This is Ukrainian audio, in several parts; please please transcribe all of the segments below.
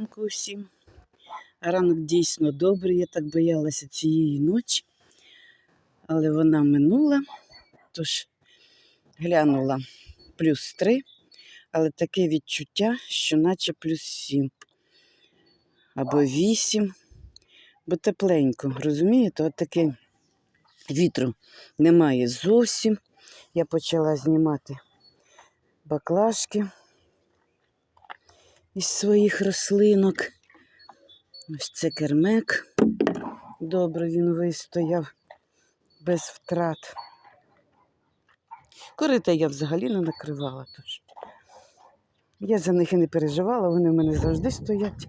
ранку усім. Ранок дійсно добрий, я так боялася цієї ночі, але вона минула, тож глянула плюс 3, але таке відчуття, що наче плюс 7 або 8, бо тепленько, розумієте, от таке вітру немає зовсім. Я почала знімати баклажки із своїх рослинок. Ось це кермек. Добре він вистояв без втрат. Корита я взагалі не накривала. Тож. Я за них і не переживала, вони в мене завжди стоять.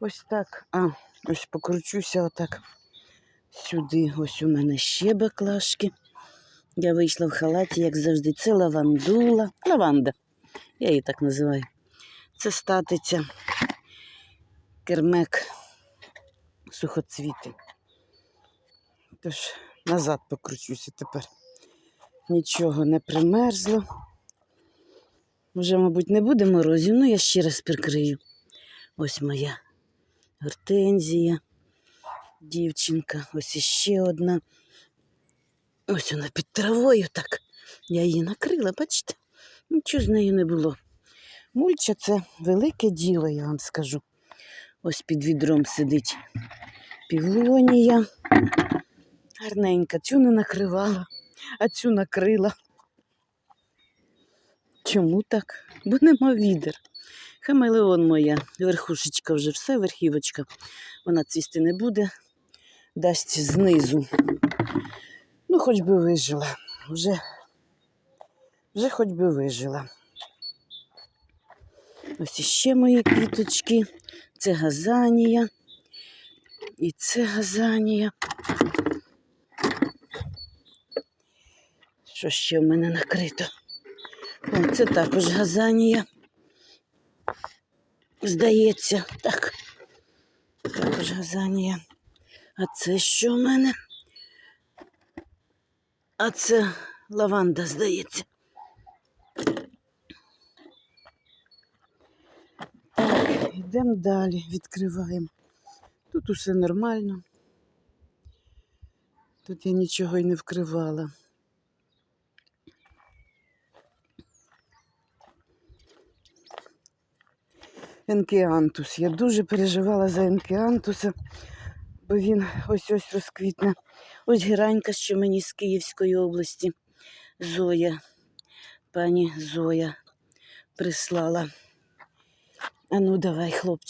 Ось так. А, ось покручуся отак. Сюди. Ось у мене ще баклажки. Я вийшла в халаті, як завжди. Це лавандула. Лаванда. Я її так називаю. Це статиця. Кермек. Сухоцвіти. Тож назад покручуся тепер. Нічого не примерзло. Вже, мабуть, не буде морозів, ну я ще раз прикрию. Ось моя гортензія, дівчинка, ось іще одна. Ось вона під травою так. Я її накрила, бачите? Нічого з нею не було. Мульча це велике діло, я вам скажу. Ось під відром сидить півлонія. Гарненька, цю не накривала, а цю накрила. Чому так? Бо нема відер. Хамелеон моя, верхушечка вже все, верхівочка. Вона цвісти не буде, дасть знизу. Ну, хоч би вижила. Вже, вже хоч би вижила. Ось іще мої квіточки. Це газанія. І це газанія. Що ще в мене накрито? О, це також газанія. Здається, так. Також газанія. А це що в мене? А це лаванда, здається. Так, йдемо далі, відкриваємо. Тут усе нормально. Тут я нічого й не вкривала. Енкіантус. Я дуже переживала за енкіантуса, бо він ось ось розквітне. Ось геранька, що мені з Київської області. Зоя, пані Зоя прислала. А ну давай, хлопчик.